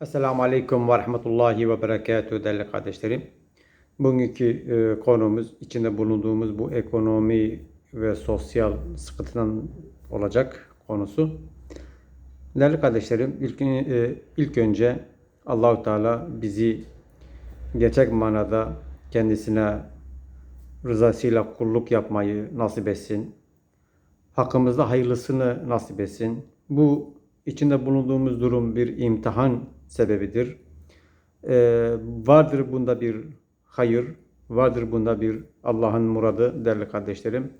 Esselamu Aleyküm ve Rahmetullahi ve Berekatuhu değerli kardeşlerim. Bugünkü e, konumuz içinde bulunduğumuz bu ekonomi ve sosyal sıkıntıdan olacak konusu. Değerli kardeşlerim ilk, e, ilk önce Allahu Teala bizi gerçek manada kendisine rızasıyla kulluk yapmayı nasip etsin. Hakkımızda hayırlısını nasip etsin. Bu içinde bulunduğumuz durum bir imtihan sebebidir. Ee, vardır bunda bir hayır, vardır bunda bir Allah'ın muradı değerli kardeşlerim.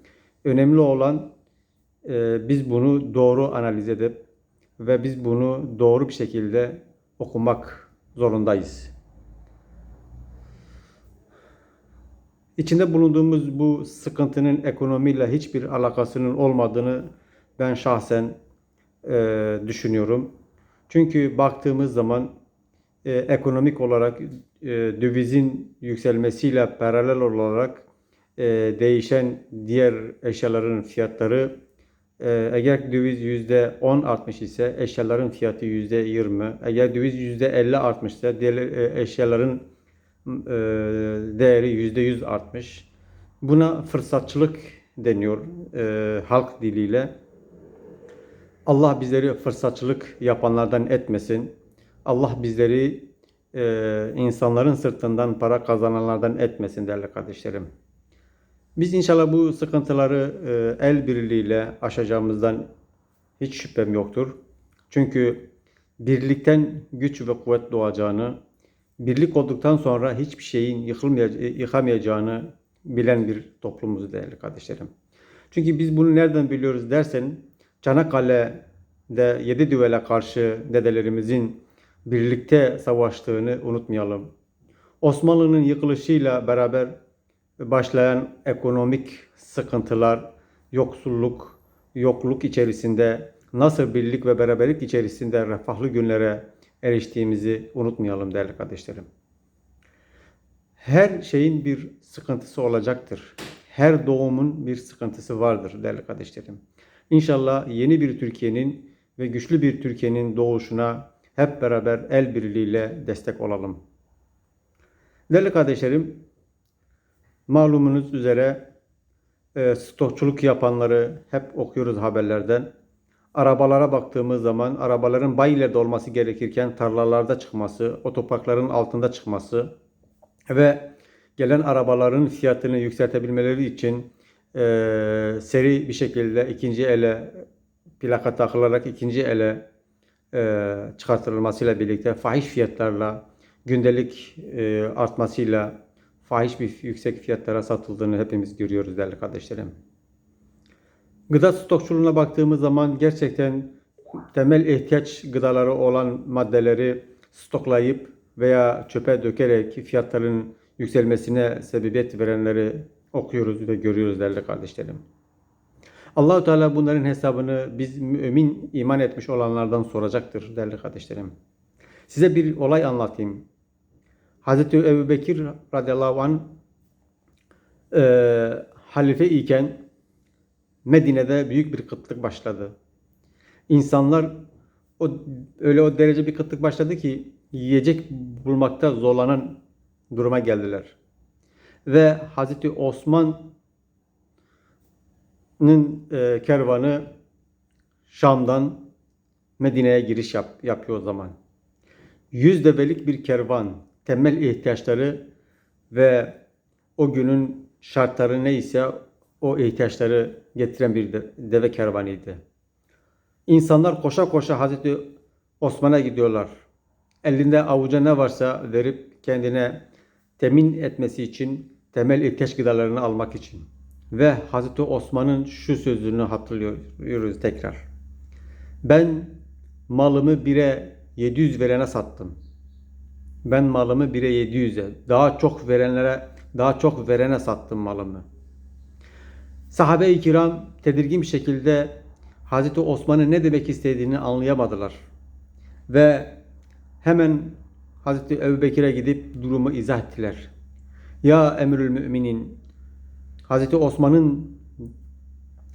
Önemli olan e, biz bunu doğru analiz edip ve biz bunu doğru bir şekilde okumak zorundayız. İçinde bulunduğumuz bu sıkıntının ekonomiyle hiçbir alakasının olmadığını ben şahsen e, düşünüyorum. Çünkü baktığımız zaman e, ekonomik olarak e, dövizin yükselmesiyle paralel olarak e, değişen diğer eşyaların fiyatları e, eğer döviz yüzde 10 artmış ise eşyaların fiyatı yüzde 20, eğer döviz yüzde 50 artmışsa diğer e, eşyaların e, değeri yüzde 100 artmış. Buna fırsatçılık deniyor e, halk diliyle. Allah bizleri fırsatçılık yapanlardan etmesin. Allah bizleri e, insanların sırtından para kazananlardan etmesin değerli kardeşlerim. Biz inşallah bu sıkıntıları e, el birliğiyle aşacağımızdan hiç şüphem yoktur. Çünkü birlikten güç ve kuvvet doğacağını, birlik olduktan sonra hiçbir şeyin yıkamayacağını bilen bir toplumuz değerli kardeşlerim. Çünkü biz bunu nereden biliyoruz dersen Çanakkale'de yedi düvele karşı dedelerimizin birlikte savaştığını unutmayalım. Osmanlı'nın yıkılışıyla beraber başlayan ekonomik sıkıntılar, yoksulluk, yokluk içerisinde nasıl birlik ve beraberlik içerisinde refahlı günlere eriştiğimizi unutmayalım değerli kardeşlerim. Her şeyin bir sıkıntısı olacaktır. Her doğumun bir sıkıntısı vardır değerli kardeşlerim. İnşallah yeni bir Türkiye'nin ve güçlü bir Türkiye'nin doğuşuna hep beraber el birliğiyle destek olalım. Değerli kardeşlerim, malumunuz üzere e, stokçuluk yapanları hep okuyoruz haberlerden. Arabalara baktığımız zaman arabaların bayilerde olması gerekirken tarlalarda çıkması, otoparkların altında çıkması ve gelen arabaların fiyatını yükseltebilmeleri için e, seri bir şekilde ikinci ele plaka takılarak ikinci ele e, çıkartılmasıyla birlikte fahiş fiyatlarla gündelik e, artmasıyla fahiş bir yüksek fiyatlara satıldığını hepimiz görüyoruz değerli kardeşlerim. Gıda stokçuluğuna baktığımız zaman gerçekten temel ihtiyaç gıdaları olan maddeleri stoklayıp veya çöpe dökerek fiyatların yükselmesine sebebiyet verenleri okuyoruz ve görüyoruz değerli kardeşlerim. Allahu Teala bunların hesabını biz mümin iman etmiş olanlardan soracaktır değerli kardeşlerim. Size bir olay anlatayım. Hazreti Ebu Bekir radıyallahu anh e, halife iken Medine'de büyük bir kıtlık başladı. İnsanlar o öyle o derece bir kıtlık başladı ki yiyecek bulmakta zorlanan duruma geldiler. Ve Hazreti Osman'ın e, kervanı Şam'dan Medine'ye giriş yap, yapıyor o zaman. Yüz develik bir kervan, temel ihtiyaçları ve o günün şartları neyse o ihtiyaçları getiren bir de, deve kervanıydı. İnsanlar koşa koşa Hazreti Osman'a gidiyorlar. Elinde avuca ne varsa verip kendine temin etmesi için temel ihtiyaç gıdalarını almak için. Ve Hazreti Osman'ın şu sözünü hatırlıyoruz tekrar. Ben malımı bire 700 verene sattım. Ben malımı bire 700'e, daha çok verenlere, daha çok verene sattım malımı. Sahabe-i kiram tedirgin bir şekilde Hazreti Osman'ın ne demek istediğini anlayamadılar. Ve hemen Hazreti Ebubekir'e gidip durumu izah ettiler. Ya Emirül Müminin Hazreti Osman'ın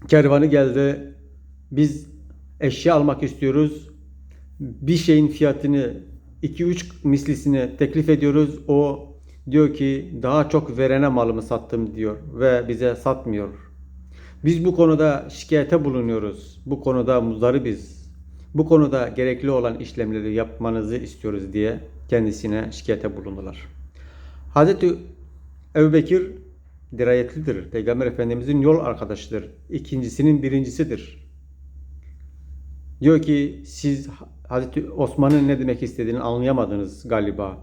kervanı geldi. Biz eşya almak istiyoruz. Bir şeyin fiyatını 2-3 mislisini teklif ediyoruz. O diyor ki daha çok verene malımı sattım diyor ve bize satmıyor. Biz bu konuda şikayete bulunuyoruz. Bu konuda muzdaribiz. Bu konuda gerekli olan işlemleri yapmanızı istiyoruz diye kendisine şikayete bulundular. Hazreti Ebubekir dirayetlidir. Peygamber Efendimizin yol arkadaşıdır. İkincisinin birincisidir. Diyor ki siz Hazreti Osman'ın ne demek istediğini anlayamadınız galiba.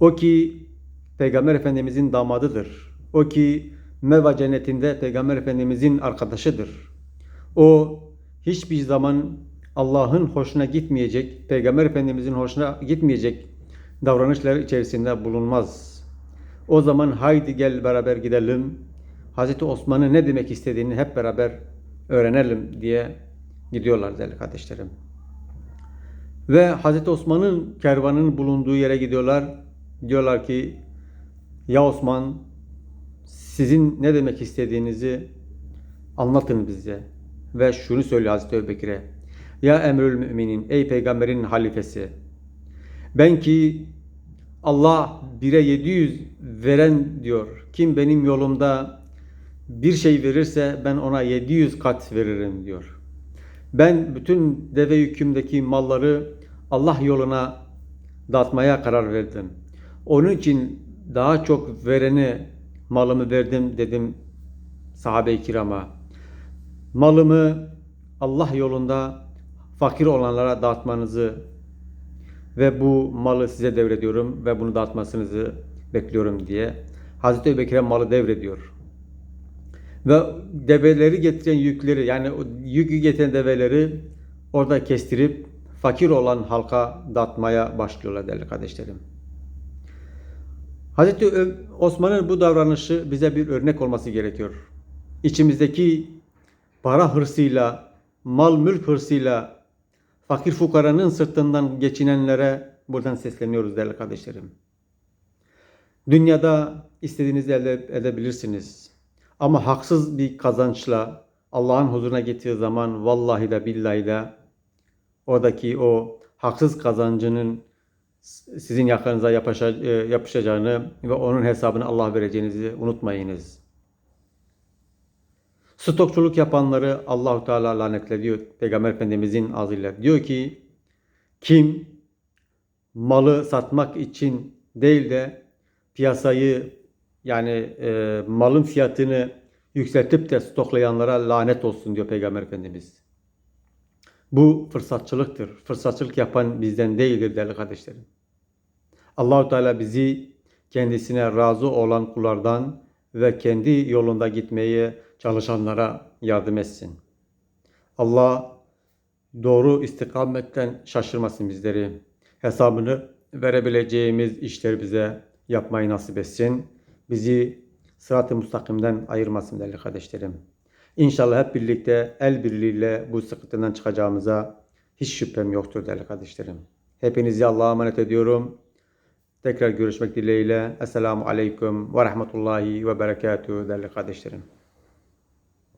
O ki Peygamber Efendimizin damadıdır. O ki Meva cennetinde Peygamber Efendimizin arkadaşıdır. O hiçbir zaman Allah'ın hoşuna gitmeyecek, Peygamber Efendimizin hoşuna gitmeyecek davranışlar içerisinde bulunmaz. O zaman haydi gel beraber gidelim. Hazreti Osman'ın ne demek istediğini hep beraber öğrenelim diye gidiyorlar değerli kardeşlerim. Ve Hazreti Osman'ın kervanının bulunduğu yere gidiyorlar. Diyorlar ki ya Osman sizin ne demek istediğinizi anlatın bize. Ve şunu söylüyor Hazreti Ebubekir'e. Ya emrül müminin, ey peygamberin halifesi. Ben ki Allah 1'e 700 veren diyor. Kim benim yolumda bir şey verirse ben ona 700 kat veririm diyor. Ben bütün deve yükümdeki malları Allah yoluna dağıtmaya karar verdim. Onun için daha çok vereni malımı verdim dedim sahabe-i kirama. Malımı Allah yolunda fakir olanlara dağıtmanızı ve bu malı size devrediyorum ve bunu dağıtmasınızı bekliyorum diye Hazreti Ebubekir'e malı devrediyor. Ve develeri getiren yükleri yani yükü getiren develeri orada kestirip fakir olan halka dağıtmaya başlıyorlar değerli kardeşlerim. Hazreti Osman'ın bu davranışı bize bir örnek olması gerekiyor. İçimizdeki para hırsıyla, mal mülk hırsıyla fakir fukaranın sırtından geçinenlere buradan sesleniyoruz değerli kardeşlerim. Dünyada istediğinizi elde edebilirsiniz. Ama haksız bir kazançla Allah'ın huzuruna gittiği zaman vallahi de billahi de oradaki o haksız kazancının sizin yakanıza yapışa- e, yapışacağını ve onun hesabını Allah vereceğinizi unutmayınız. Stokçuluk yapanları Allahu Teala lanetlediyor Peygamber Efendimizin ağzıyla. Diyor ki kim malı satmak için değil de piyasayı yani e, malın fiyatını yükseltip de stoklayanlara lanet olsun diyor Peygamber Efendimiz. Bu fırsatçılıktır. Fırsatçılık yapan bizden değildir değerli kardeşlerim. Allahu Teala bizi kendisine razı olan kullardan ve kendi yolunda gitmeye çalışanlara yardım etsin. Allah doğru istikametten şaşırmasın bizleri. Hesabını verebileceğimiz işleri bize yapmayı nasip etsin. Bizi sırat-ı mustakimden ayırmasın değerli kardeşlerim. İnşallah hep birlikte el birliğiyle bu sıkıntıdan çıkacağımıza hiç şüphem yoktur değerli kardeşlerim. Hepinizi Allah'a emanet ediyorum. Tekrar görüşmek dileğiyle. Esselamu Aleyküm ve Rahmetullahi ve Berekatuhu değerli kardeşlerim.